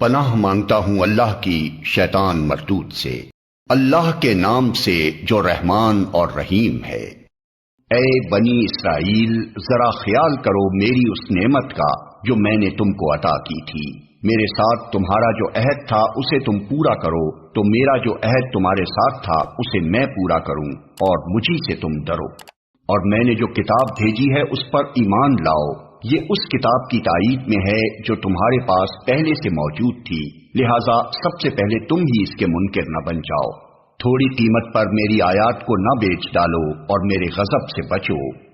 پناہ مانگتا ہوں اللہ کی شیطان مردود سے۔ اللہ کے نام سے جو رحمان اور رحیم ہے۔ اے بنی اسرائیل، ذرا خیال کرو میری اس نعمت کا جو میں نے تم کو عطا کی تھی۔ میرے ساتھ تمہارا جو عہد تھا اسے تم پورا کرو، تو میرا جو عہد تمہارے ساتھ تھا اسے میں پورا کروں، اور مجھے سے تم ڈرو۔ اور میں نے جو کتاب بھیجی ہے اس پر ایمان لاؤ۔ یہ اس کتاب کی تائید میں ہے جو تمہارے پاس پہلے سے موجود تھی۔ لہذا سب سے پہلے تم ہی اس کے منکر نہ بن جاؤ۔ تھوڑی قیمت پر میری آیات کو نہ بیچ ڈالو اور میرے غضب سے بچو۔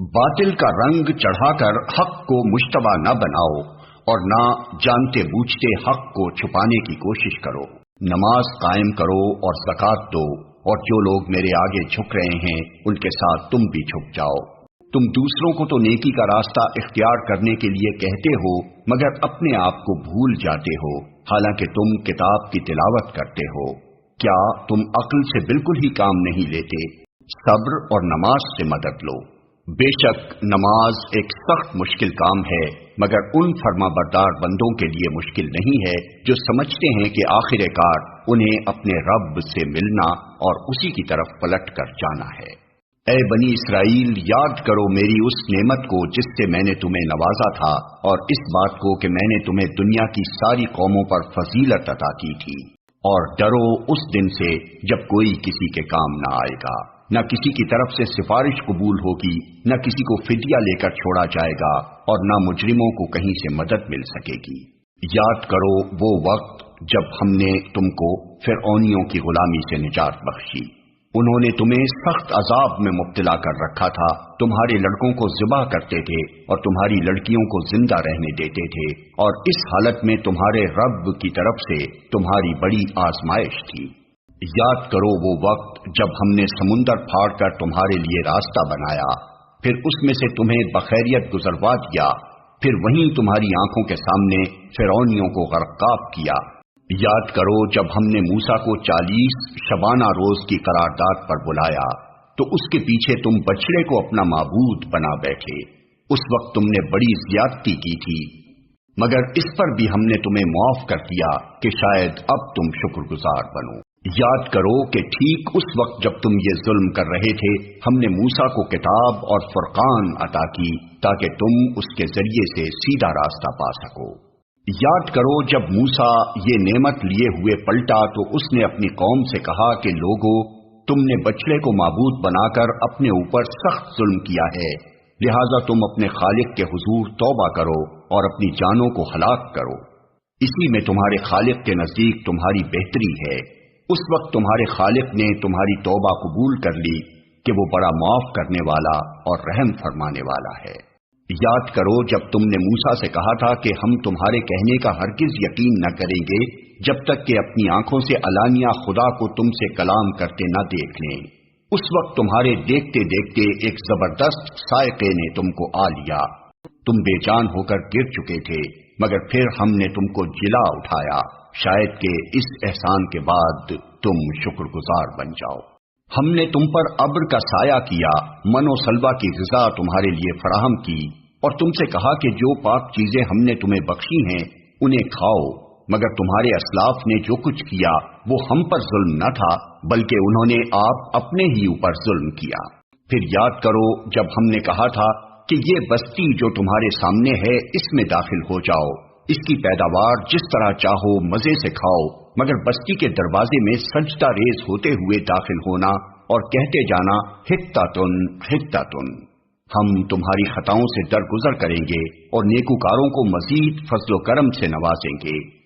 باطل کا رنگ چڑھا کر حق کو مشتبہ نہ بناؤ اور نہ جانتے بوجھتے حق کو چھپانے کی کوشش کرو۔ نماز قائم کرو اور زکات دو اور جو لوگ میرے آگے جھک رہے ہیں، ان کے ساتھ تم بھی جھک جاؤ۔ تم دوسروں کو تو نیکی کا راستہ اختیار کرنے کے لیے کہتے ہو، مگر اپنے آپ کو بھول جاتے ہو۔ حالانکہ تم کتاب کی تلاوت کرتے ہو۔ کیا تم عقل سے بالکل ہی کام نہیں لیتے؟ صبر اور نماز سے مدد لو۔ بے شک نماز ایک سخت مشکل کام ہے، مگر ان فرما بردار بندوں کے لیے مشکل نہیں ہے جو سمجھتے ہیں کہ آخر کار انہیں اپنے رب سے ملنا اور اسی کی طرف پلٹ کر جانا ہے۔ اے بنی اسرائیل، یاد کرو میری اس نعمت کو جس سے میں نے تمہیں نوازا تھا، اور اس بات کو کہ میں نے تمہیں دنیا کی ساری قوموں پر فضیلت عطا کی تھی۔ اور ڈرو اس دن سے جب کوئی کسی کے کام نہ آئے گا۔ نہ کسی کی طرف سے سفارش قبول ہوگی، نہ کسی کو فدیہ لے کر چھوڑا جائے گا، اور نہ مجرموں کو کہیں سے مدد مل سکے گی۔ یاد کرو وہ وقت جب ہم نے تم کو فرعونیوں کی غلامی سے نجات بخشی۔ انہوں نے تمہیں سخت عذاب میں مبتلا کر رکھا تھا۔ تمہارے لڑکوں کو ذبح کرتے تھے اور تمہاری لڑکیوں کو زندہ رہنے دیتے تھے۔ اور اس حالت میں تمہارے رب کی طرف سے تمہاری بڑی آزمائش تھی۔ یاد کرو وہ وقت جب ہم نے سمندر پھاڑ کر تمہارے لیے راستہ بنایا۔ پھر اس میں سے تمہیں بخیریت گزروا دیا۔ پھر وہیں تمہاری آنکھوں کے سامنے فرونیوں کو غرقاب کیا۔ یاد کرو جب ہم نے موسا کو چالیس شبانہ روز کی قرارداد پر بلایا، تو اس کے پیچھے تم بچڑے کو اپنا معبود بنا بیٹھے۔ اس وقت تم نے بڑی زیادتی کی تھی۔ مگر اس پر بھی ہم نے تمہیں معاف کر دیا کہ شاید اب تم شکر گزار بنو۔ یاد کرو کہ ٹھیک اس وقت جب تم یہ ظلم کر رہے تھے، ہم نے موسا کو کتاب اور فرقان عطا کی تاکہ تم اس کے ذریعے سے سیدھا راستہ پا سکو۔ یاد کرو جب موسا یہ نعمت لیے ہوئے پلٹا تو اس نے اپنی قوم سے کہا کہ لوگوں تم نے بچڑے کو معبود بنا کر اپنے اوپر سخت ظلم کیا ہے۔ لہذا تم اپنے خالق کے حضور توبہ کرو اور اپنی جانوں کو ہلاک کرو۔ اسی میں تمہارے خالق کے نزدیک تمہاری بہتری ہے۔ اس وقت تمہارے خالق نے تمہاری توبہ قبول کر لی کہ وہ بڑا معاف کرنے والا اور رحم فرمانے والا ہے۔ یاد کرو جب تم نے موسا سے کہا تھا کہ ہم تمہارے کہنے کا ہرگز یقین نہ کریں گے، جب تک کہ اپنی آنکھوں سے علانیہ خدا کو تم سے کلام کرتے نہ دیکھ لیں۔ اس وقت تمہارے دیکھتے دیکھتے ایک زبردست سائقے نے تم کو آ لیا۔ تم بے جان ہو کر گر چکے تھے، مگر پھر ہم نے تم کو جلا اٹھایا۔ شاید کہ اس احسان کے بعد تم شکر گزار بن جاؤ۔ ہم نے تم پر ابر کا سایہ کیا، من و سلوا کی غذا تمہارے لیے فراہم کی، اور تم سے کہا کہ جو پاک چیزیں ہم نے تمہیں بخشی ہیں، انہیں کھاؤ، مگر تمہارے اسلاف نے جو کچھ کیا، وہ ہم پر ظلم نہ تھا، بلکہ انہوں نے آپ اپنے ہی اوپر ظلم کیا۔ پھر یاد کرو، جب ہم نے کہا تھا کہ یہ بستی جو تمہارے سامنے ہے، اس میں داخل ہو جاؤ۔ اس کی پیداوار جس طرح چاہو، مزے سے کھاؤ۔ مگر بستی کے دروازے میں سجدہ ریز ہوتے ہوئے داخل ہونا اور کہتے جانا ہتا تن ہتا تن ہم تمہاری خطاؤں سے درگزر کریں گے اور نیکوکاروں کو مزید فضل و کرم سے نوازیں گے۔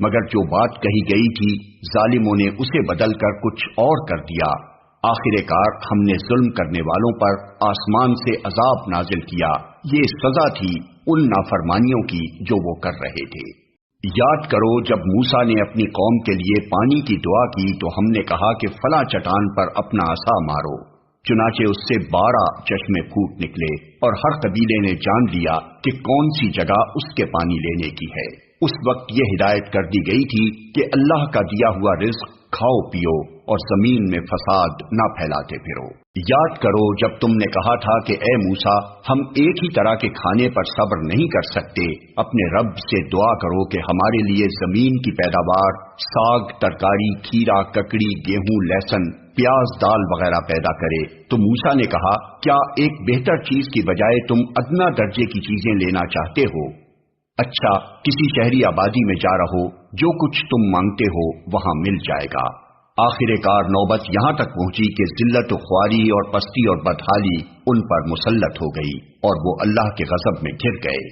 مگر جو بات کہی گئی تھی، ظالموں نے اسے بدل کر کچھ اور کر دیا۔ آخر کار ہم نے ظلم کرنے والوں پر آسمان سے عذاب نازل کیا۔ یہ سزا تھی ان نافرمانیوں کی جو وہ کر رہے تھے۔ یاد کرو، جب موسا نے اپنی قوم کے لیے پانی کی دعا کی تو ہم نے کہا کہ فلاں چٹان پر اپنا آسا مارو۔ چنانچہ اس سے بارہ چشمے پھوٹ نکلے اور ہر قبیلے نے جان لیا کہ کون سی جگہ اس کے پانی لینے کی ہے۔ اس وقت یہ ہدایت کر دی گئی تھی کہ اللہ کا دیا ہوا رزق کھاؤ پیو۔ اور زمین میں فساد نہ پھیلاتے پھرو۔ یاد کرو، جب تم نے کہا تھا کہ اے موسا ہم ایک ہی طرح کے کھانے پر صبر نہیں کر سکتے۔ اپنے رب سے دعا کرو کہ ہمارے لیے زمین کی پیداوار، ساگ، ترکاری، کھیرا، ککڑی، گیہوں، لہسن، پیاز، دال وغیرہ پیدا کرے۔ تو موسا نے کہا، کیا ایک بہتر چیز کی بجائے تم ادنا درجے کی چیزیں لینا چاہتے ہو؟ اچھا کسی شہری آبادی میں جا رہو، جو کچھ تم مانگتے ہو، وہاں مل جائے گا۔ آخر کار نوبت یہاں تک پہنچی کہ ذلت و خواری اور پستی اور بدحالی ان پر مسلط ہو گئی اور وہ اللہ کے غضب میں گر گئے۔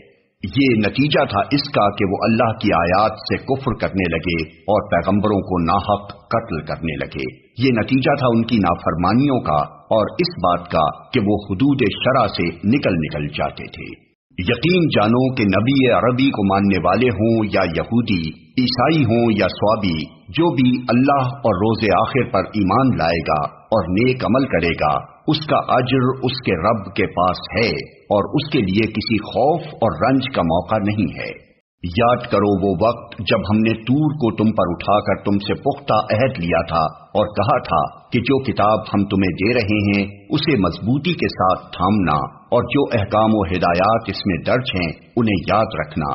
یہ نتیجہ تھا اس کا کہ وہ اللہ کی آیات سے کفر کرنے لگے اور پیغمبروں کو ناحق قتل کرنے لگے۔ یہ نتیجہ تھا ان کی نافرمانیوں کا اور اس بات کا کہ وہ حدود شرع سے نکل نکل جاتے تھے۔ یقین جانو کہ نبی عربی کو ماننے والے ہوں یا یہودی، عیسائی ہوں یا سوابی، جو بھی اللہ اور روز آخر پر ایمان لائے گا اور نیک عمل کرے گا، اس کا اجر اس کے رب کے پاس ہے اور اس کے لیے کسی خوف اور رنج کا موقع نہیں ہے۔ یاد کرو وہ وقت جب ہم نے تور کو تم پر اٹھا کر تم سے پختہ عہد لیا تھا اور کہا تھا کہ جو کتاب ہم تمہیں دے رہے ہیں، اسے مضبوطی کے ساتھ تھامنا اور جو احکام و ہدایات اس میں درج ہیں، انہیں یاد رکھنا۔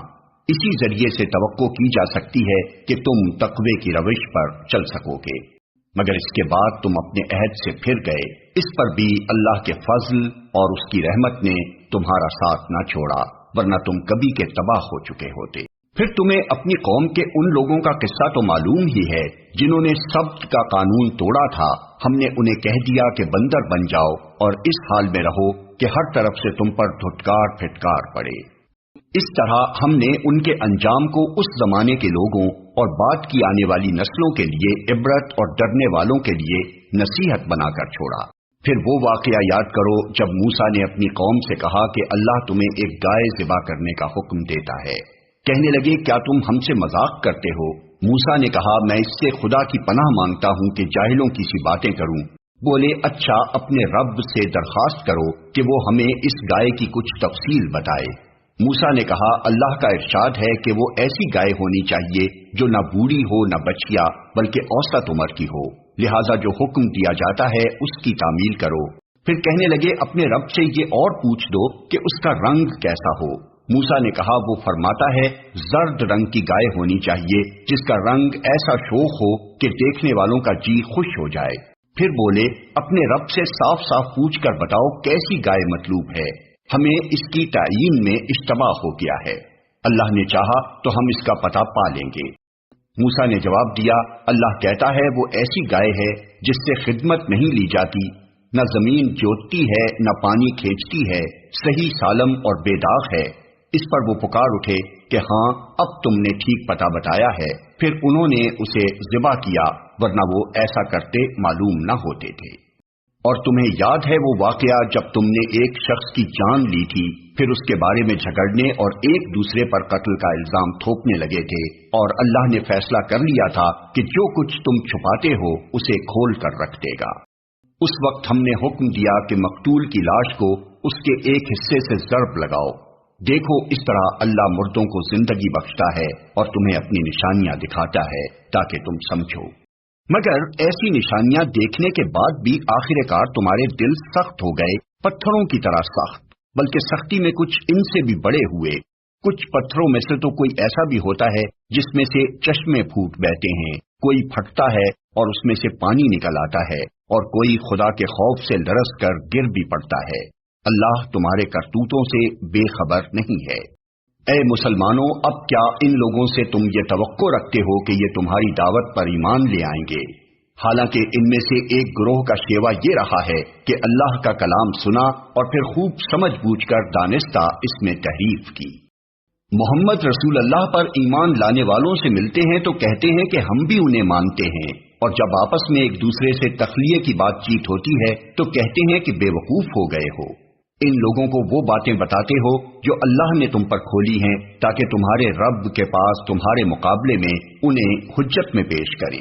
اسی ذریعے سے توقع کی جا سکتی ہے کہ تم تقوی کی روش پر چل سکو گے۔ مگر اس کے بعد تم اپنے عہد سے پھر گئے۔ اس پر بھی اللہ کے فضل اور اس کی رحمت نے تمہارا ساتھ نہ چھوڑا۔ ورنہ تم کبھی کے تباہ ہو چکے ہوتے۔ پھر تمہیں اپنی قوم کے ان لوگوں کا قصہ تو معلوم ہی ہے جنہوں نے سب کا قانون توڑا تھا۔ ہم نے انہیں کہہ دیا کہ بندر بن جاؤ اور اس حال میں رہو کہ ہر طرف سے تم پر دھٹکار پھٹکار پڑے۔ اس طرح ہم نے ان کے انجام کو اس زمانے کے لوگوں اور بات کی آنے والی نسلوں کے لیے عبرت اور ڈرنے والوں کے لیے نصیحت بنا کر چھوڑا۔ پھر وہ واقعہ یاد کرو جب موسا نے اپنی قوم سے کہا کہ اللہ تمہیں ایک گائے ذبح کرنے کا حکم دیتا ہے۔ کہنے لگے، کیا تم ہم سے مذاق کرتے ہو؟ موسا نے کہا، میں اس سے خدا کی پناہ مانگتا ہوں کہ جاہلوں کی سی باتیں کروں۔ بولے اچھا اپنے رب سے درخواست کرو کہ وہ ہمیں اس گائے کی کچھ تفصیل بتائے۔ موسا نے کہا، اللہ کا ارشاد ہے کہ وہ ایسی گائے ہونی چاہیے جو نہ بوڑھی ہو، نہ بچیا، بلکہ اوسط عمر کی ہو۔ لہذا جو حکم دیا جاتا ہے، اس کی تعمیل کرو۔ پھر کہنے لگے، اپنے رب سے یہ اور پوچھ دو کہ اس کا رنگ کیسا ہو۔ موسا نے کہا، وہ فرماتا ہے، زرد رنگ کی گائے ہونی چاہیے، جس کا رنگ ایسا شوق ہو کہ دیکھنے والوں کا جی خوش ہو جائے۔ پھر بولے، اپنے رب سے صاف صاف پوچھ کر بتاؤ، کیسی گائے مطلوب ہے؟ ہمیں اس کی تعین میں اجتماع ہو گیا ہے۔ اللہ نے چاہا، تو ہم اس کا پتہ پا لیں گے۔ موسا نے جواب دیا، اللہ کہتا ہے وہ ایسی گائے ہے جس سے خدمت نہیں لی جاتی۔ نہ زمین جوتتی ہے، نہ پانی کھینچتی ہے۔ صحیح سالم اور بے داغ ہے۔ اس پر وہ پکار اٹھے کہ ہاں اب تم نے ٹھیک پتا بتایا ہے۔ پھر انہوں نے اسے ذبح کیا، ورنہ وہ ایسا کرتے معلوم نہ ہوتے تھے۔ اور تمہیں یاد ہے وہ واقعہ جب تم نے ایک شخص کی جان لی تھی، پھر اس کے بارے میں جھگڑنے اور ایک دوسرے پر قتل کا الزام تھوپنے لگے تھے۔ اور اللہ نے فیصلہ کر لیا تھا کہ جو کچھ تم چھپاتے ہو، اسے کھول کر رکھ دے گا۔ اس وقت ہم نے حکم دیا کہ مقتول کی لاش کو اس کے ایک حصے سے ضرب لگاؤ۔ دیکھو اس طرح اللہ مردوں کو زندگی بخشتا ہے اور تمہیں اپنی نشانیاں دکھاتا ہے تاکہ تم سمجھو۔ مگر ایسی نشانیاں دیکھنے کے بعد بھی آخر کار تمہارے دل سخت ہو گئے، پتھروں کی طرح سخت، بلکہ سختی میں کچھ ان سے بھی بڑے ہوئے۔ کچھ پتھروں میں سے تو کوئی ایسا بھی ہوتا ہے جس میں سے چشمے پھوٹ بہتے ہیں۔ کوئی پھٹتا ہے اور اس میں سے پانی نکل آتا ہے، اور کوئی خدا کے خوف سے لرس کر گر بھی پڑتا ہے۔ اللہ تمہارے کرتوتوں سے بے خبر نہیں ہے۔ اے مسلمانوں، اب کیا ان لوگوں سے تم یہ توقع رکھتے ہو کہ یہ تمہاری دعوت پر ایمان لے آئیں گے؟ حالانکہ ان میں سے ایک گروہ کا شیوا یہ رہا ہے کہ اللہ کا کلام سنا اور پھر خوب سمجھ بوجھ کر دانستہ اس میں تحریف کی۔ محمد رسول اللہ پر ایمان لانے والوں سے ملتے ہیں تو کہتے ہیں کہ ہم بھی انہیں مانتے ہیں۔ اور جب آپس میں ایک دوسرے سے تخلیے کی بات چیت ہوتی ہے تو کہتے ہیں کہ بے وقوف ہو گئے ہو۔ ان لوگوں کو وہ باتیں بتاتے ہو جو اللہ نے تم پر کھولی ہیں تاکہ تمہارے رب کے پاس تمہارے مقابلے میں انہیں حجت میں پیش کریں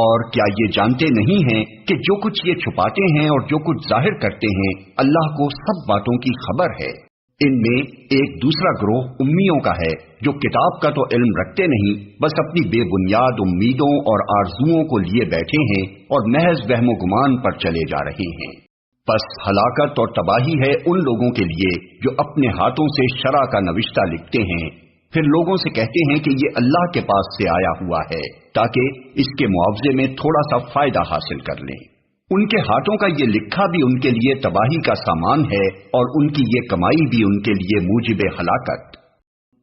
اور کیا یہ جانتے نہیں ہیں کہ جو کچھ یہ چھپاتے ہیں اور جو کچھ ظاہر کرتے ہیں اللہ کو سب باتوں کی خبر ہے۔ ان میں ایک دوسرا گروہ امیوں کا ہے جو کتاب کا تو علم رکھتے نہیں، بس اپنی بے بنیاد امیدوں اور آرزوؤں کو لیے بیٹھے ہیں اور محض وہم و گمان پر چلے جا رہے ہیں۔ بس ہلاکت اور تباہی ہے ان لوگوں کے لیے جو اپنے ہاتھوں سے شرع کا نوشتہ لکھتے ہیں۔ پھر لوگوں سے کہتے ہیں کہ یہ اللہ کے پاس سے آیا ہوا ہے تاکہ اس کے معاوضے میں تھوڑا سا فائدہ حاصل کر لیں۔ ان کے ہاتھوں کا یہ لکھا بھی ان کے لیے تباہی کا سامان ہے اور ان کی یہ کمائی بھی ان کے لیے موجب ہلاکت۔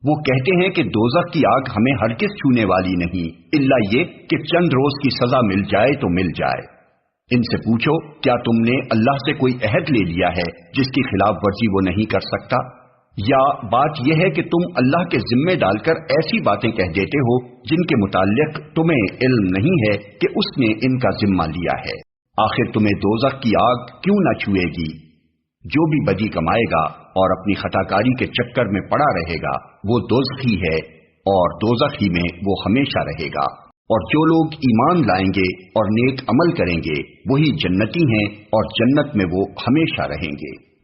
وہ کہتے ہیں کہ دوزخ کی آگ ہمیں ہر کس چھونے والی نہیں اللہ یہ کہ چند روز کی سزا مل جائے تو مل جائے۔ ان سے پوچھو، کیا تم نے اللہ سے کوئی عہد لے لیا ہے جس کی خلاف ورزی وہ نہیں کر سکتا؟ یا بات یہ ہے کہ تم اللہ کے ذمے ڈال کر ایسی باتیں کہہ دیتے ہو جن کے متعلق تمہیں علم نہیں ہے کہ اس نے ان کا ذمہ لیا ہے۔ آخر تمہیں دوزخ کی آگ کیوں نہ چھوئے گی؟ جو بھی بدی کمائے گا اور اپنی خطا کاری کے چکر میں پڑا رہے گا، وہ دوزخ ہی ہے اور دوزخ ہی میں وہ ہمیشہ رہے گا۔ اور جو لوگ ایمان لائیں گے اور نیک عمل کریں گے، وہی جنتی ہیں اور جنت میں وہ ہمیشہ رہیں گے۔